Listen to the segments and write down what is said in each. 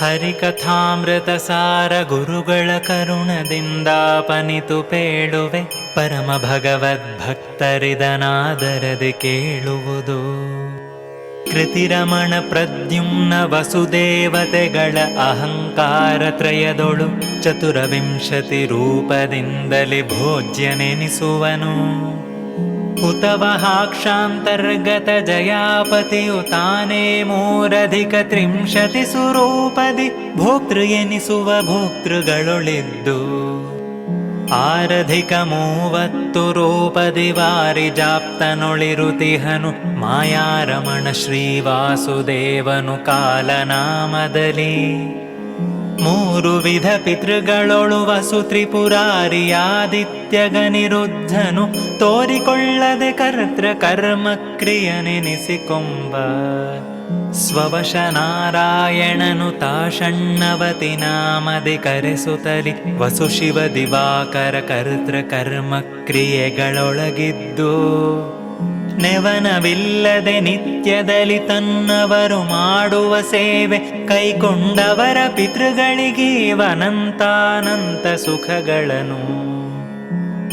ಹರಿಕಥಾಮೃತ ಸಾರ ಗುರುಗಳ ಕರುಣದಿಂದಾಪನಿತು ಪೇಳುವೆ. ಪರಮ ಭಗವದ್ಭಕ್ತರಿದನಾದರದೆ ಕೇಳುವುದು. ಕೃತಿರಮಣ ಪ್ರದ್ಯುಮ್ನ ವಸುದೇವತೆಗಳ ಅಹಂಕಾರ ತ್ರಯದೊಳು. ಚತುರವಿಂಶತಿ ರೂಪದಿಂದಲೇ ಭೋಜ್ಯನೆನಿಸುವನು. ಹುತವಹಾಕ್ಷಾಂತರ್ಗತ ಜಯಾಪತಿಯು ತಾನೇ ಮೂರಧಿಕ ತ್ರಿಂಶತಿ ಸುರೂಪದಿ ಭೋಕ್ತೃ ಎನಿಸುವ ಭೋಕ್ತೃಗಳೊಳಿದ್ದು ಆರಧಿಕ ಮೂವತ್ತು ರೂಪದಿ ವಾರಿ ಜಾಪ್ತನೊಳಿರುತಿಹನು ಮಾಯಾರಮಣ ಶ್ರೀವಾಸುದೇವನು ಕಾಲನಾಮದಲ್ಲಿ ಮೂರು ವಿಧ ಪಿತೃಗಳೊಳು ವಸು ತ್ರಿಪುರಾರಿಯಾದಿತ್ಯಗನಿರುದ್ಧನು ತೋರಿಕೊಳ್ಳದೆ ಕರ್ತೃ ಕರ್ಮ ಕ್ರಿಯನೆನಿಸಿಕೊಂಬ. ಸ್ವವಶ ನಾರಾಯಣನು ತಾಷಣ್ಣವತಿ ನಾಮದಿ ಕರೆಸುತ್ತಲಿ ವಸು ಶಿವ ದಿವಾಕರ ಕರ್ತೃ ಕರ್ಮ ಕ್ರಿಯೆಗಳೊಳಗಿದ್ದು. ನೆವನವಿಲ್ಲದೆ ನಿತ್ಯದಲ್ಲಿ ತನ್ನವರು ಮಾಡುವ ಸೇವೆ, ಕೈಕೊಂಡವರ ಪಿತೃಗಳಿಗೀವನಂತಾನಂತ ಸುಖಗಳನ್ನು.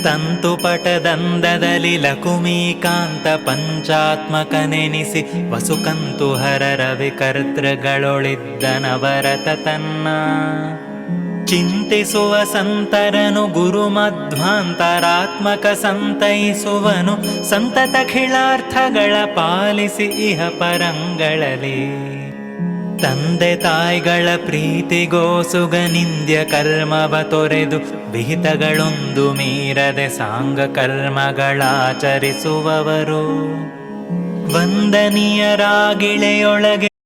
ತಂತುಪಟದಂದದಲ್ಲಿ ಲಕುಮೀಕಾಂತ ಪಂಚಾತ್ಮಕನೆನಿಸಿ ವಸುಕಂತು ಹರರವಿ ಕರ್ತೃಗಳೊಳಿದ್ದನವರತ ತನ್ನ. ಚಿಂತಿಸುವ ಸಂತರನು ಗುರು ಮಧ್ವಾಂತರಾತ್ಮಕ ಸಂತೈಸುವನು. ಸಂತತ ಖಿಳಾರ್ಥಗಳ ಪಾಲಿಸಿ ಇಹ ಪರಂಗಳಲ್ಲಿ ತಂದೆ ತಾಯಿಗಳ ಪ್ರೀತಿಗೋಸುಗ ನಿಂದ್ಯ ಕರ್ಮವ ತೊರೆದು ವಿಹಿತಗಳೊಂದು ಮೀರದೆ ಸಾಂಗ ಕರ್ಮಗಳಾಚರಿಸುವವರು. ವಂದನೀಯರಾಗಿಳೆಯೊಳಗೆ